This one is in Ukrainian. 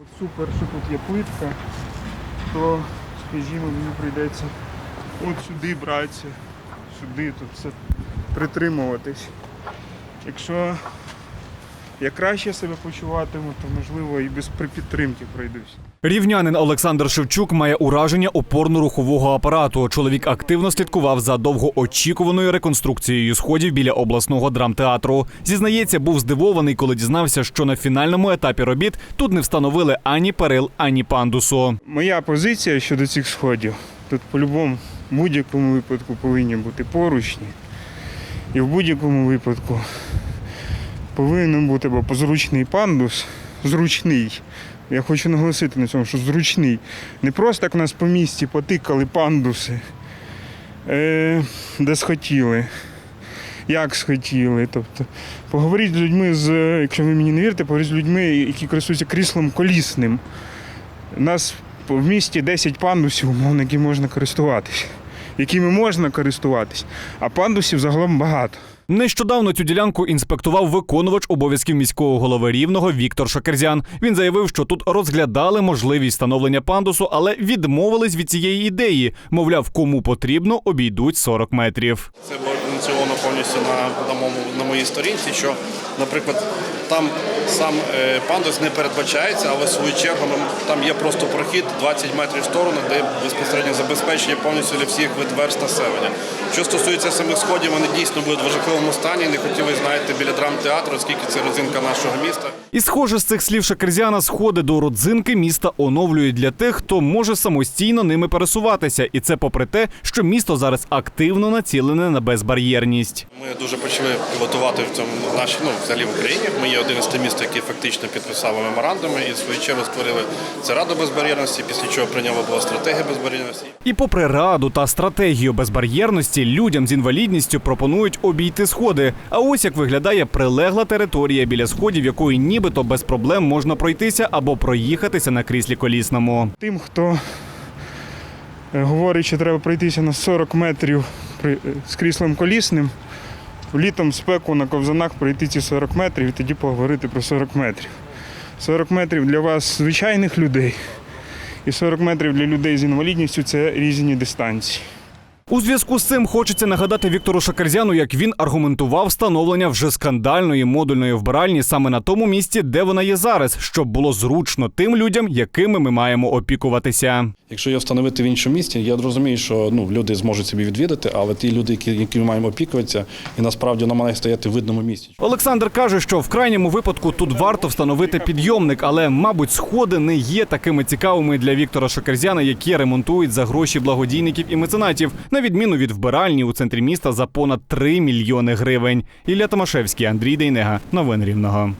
От супер, що тут є плитка, то, скажімо, мені прийдеться от сюди братися, сюди тут все притримуватись. Якщо я краще себе почуватиму, то можливо і без припідтримки пройдусь. Рівнянин Олександр Шевчук має ураження опорно-рухового апарату. Чоловік активно слідкував за довгоочікуваною реконструкцією сходів біля обласного драмтеатру. Зізнається, був здивований, коли дізнався, що на фінальному етапі робіт тут не встановили ані перил, ані пандусу. Моя позиція щодо цих сходів. Тут по-любому в будь-якому випадку повинні бути поручні. І в будь-якому випадку повинен бути або позручний пандус, зручний. Я хочу наголосити на цьому, що зручний. Не просто так у нас по місті потикали пандуси, е, де схотіли, як схотіли. Тобто, поговоріть з людьми, з, якщо ви мені не вірите, поговоріть з людьми, які користуються кріслом колісним. У нас в місті 10 пандусів, умовно, які можна користуватись, якими можна користуватись, а пандусів загалом багато. Нещодавно цю ділянку інспектував виконувач обов'язків міського голови рівного Віктор Шакерзян. Він заявив, що тут розглядали можливість встановлення пандусу, але відмовились від цієї ідеї. Мовляв, кому потрібно, обійдуть 40 метрів. Це було ініційовано повністю на, на, на моїй сторінці, що, наприклад, там сам е, пандус не передбачається, але в свою чергу нам- там є просто прохід 20 метрів в сторону, де безпосередньо забезпечення повністю для всіх верст населення. Що стосується самих сходів, вони дійсно будуть в жахливому стані. Не хотіли, знаєте, біля драмтеатру, оскільки це родзинка нашого міста. І схоже, з цих слів Шакерзяна сходи до родзинки міста оновлюють для тих, хто може самостійно ними пересуватися. І це попри те, що місто зараз активно націлене на безбар'єрність. Ми дуже почали пілотувати в цьому наші, ну взагалі в Україні. Ми є 11 місто, яке фактично підписало меморандуми і в свою чергу створили це раду безбар'єрності, після чого прийняла була стратегія безбар'єрності. І попри раду та стратегію безбар'єрності, людям з інвалідністю пропонують обійти сходи. А ось як виглядає прилегла територія біля сходів, якою нібито без проблем можна пройтися або проїхатися на кріслі колісному. Тим, хто говорить, що треба пройтися на 40 метрів е, з кріслом колісним, літом спеку на ковзанах пройти ці 40 метрів і тоді поговорити про 40 метрів. 40 метрів для вас звичайних людей, і 40 метрів для людей з інвалідністю це різні дистанції. У зв'язку з цим хочеться нагадати Віктору Шакерзяну, як він аргументував встановлення вже скандальної модульної вбиральні саме на тому місці, де вона є зараз, щоб було зручно тим людям, якими ми маємо опікуватися. Якщо його встановити в іншому місті, я розумію, що ну, люди зможуть собі відвідати, але ті люди, які, які ми маємо опікуватися, і насправді вона має стояти в видному місці. Олександр каже, що в крайньому випадку тут варто встановити підйомник, але, мабуть, сходи не є такими цікавими для Віктора Шакерзяна, які ремонтують за гроші благодійників і меценатів, на відміну від вбиральні у центрі міста за понад 3 мільйони гривень. Ілля Томашевський, Андрій Дейнега. Новини Рівного.